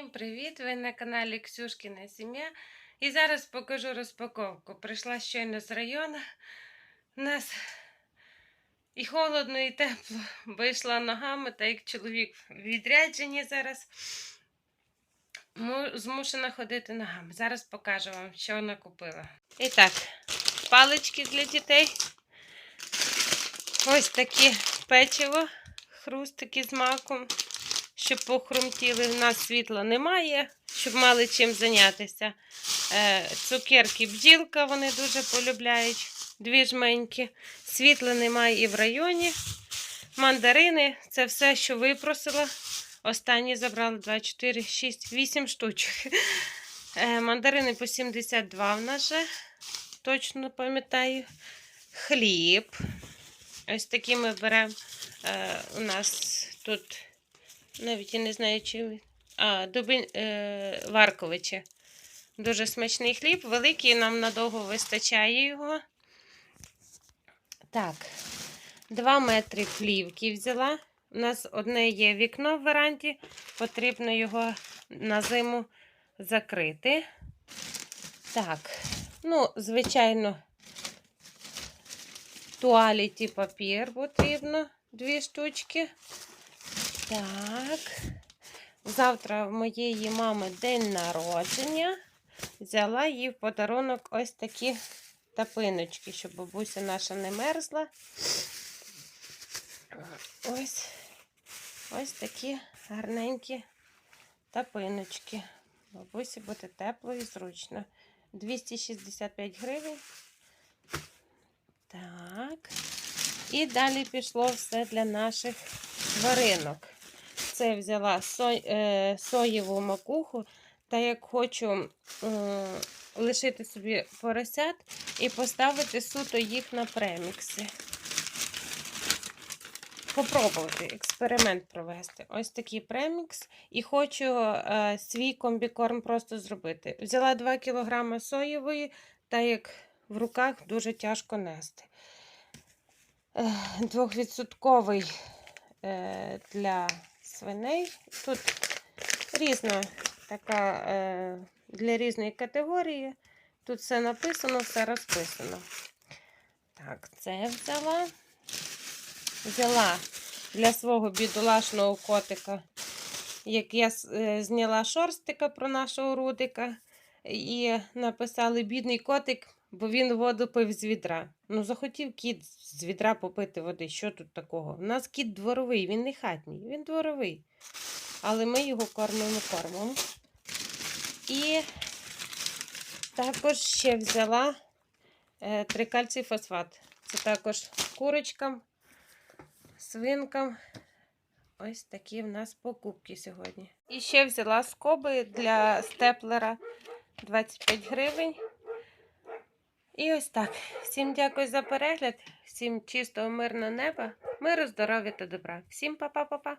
Всім привіт! Ви на каналі Ксюшкіна Сім'я. І зараз покажу розпаковку. Прийшла щойно з району. У нас і холодно, і тепло. Вийшла ногами, так як чоловік в відрядженні зараз. Змушена ходити ногами. Зараз покажу вам, що вона купила. І так, палички для дітей. Ось такі печиво, хрустики з маком щоб похрумтіли. У нас світла немає, щоб мали чим зайнятися. Е, цукерки бджілка вони дуже полюбляють. Дві жменьки. Світла немає і в районі. Мандарини це все, що випросила. Останні забрали 2, 4, 6, 8 штучок. Е, мандарини по 72 в нас же. Точно пам'ятаю. Хліб. Ось такі ми беремо. Е, у нас тут навіть я не знаю, чи. ви- А, Дубин, е, Варковича. Дуже смачний хліб, великий, нам надовго вистачає його. Так, 2 метри плівки взяла. У нас одне є вікно в веранді, потрібно його на зиму закрити. Так, ну, звичайно, туаліті папір потрібно дві штучки. Так. Завтра в моєї мами день народження. Взяла їй в подарунок ось такі тапиночки, щоб бабуся наша не мерзла. Ось ось такі гарненькі тапиночки. Бабусі буде тепло і зручно. 265 гривень. Так. І далі пішло все для наших тваринок. Це взяла со, е, соєву макуху, та як хочу е, лишити собі поросят і поставити суто їх на премікси. Попробувати експеримент провести. Ось такий премікс. І хочу е, свій комбікорм просто зробити. Взяла 2 кг соєвої, та як в руках дуже тяжко нести. Двохвідсотковий е, для свиней. Тут різна така е, для різної категорії. Тут все написано, все розписано. Так, це взяла. Взяла для свого бідолашного котика, як я е, зняла шорстика про нашого рудика, і написали бідний котик, бо він воду пив з відра. Ну, захотів кіт з відра попити води. Що тут такого? У нас кіт дворовий, він не хатній, він дворовий. Але ми його кормимо кормом. І також ще взяла е, трикальцій фосфат. Це також курочкам, свинкам. Ось такі в нас покупки сьогодні. І ще взяла скоби для степлера 25 гривень. І ось так. Всім дякую за перегляд, всім чистого, мирного неба, миру, здоров'я та добра. Всім па-па-па-па.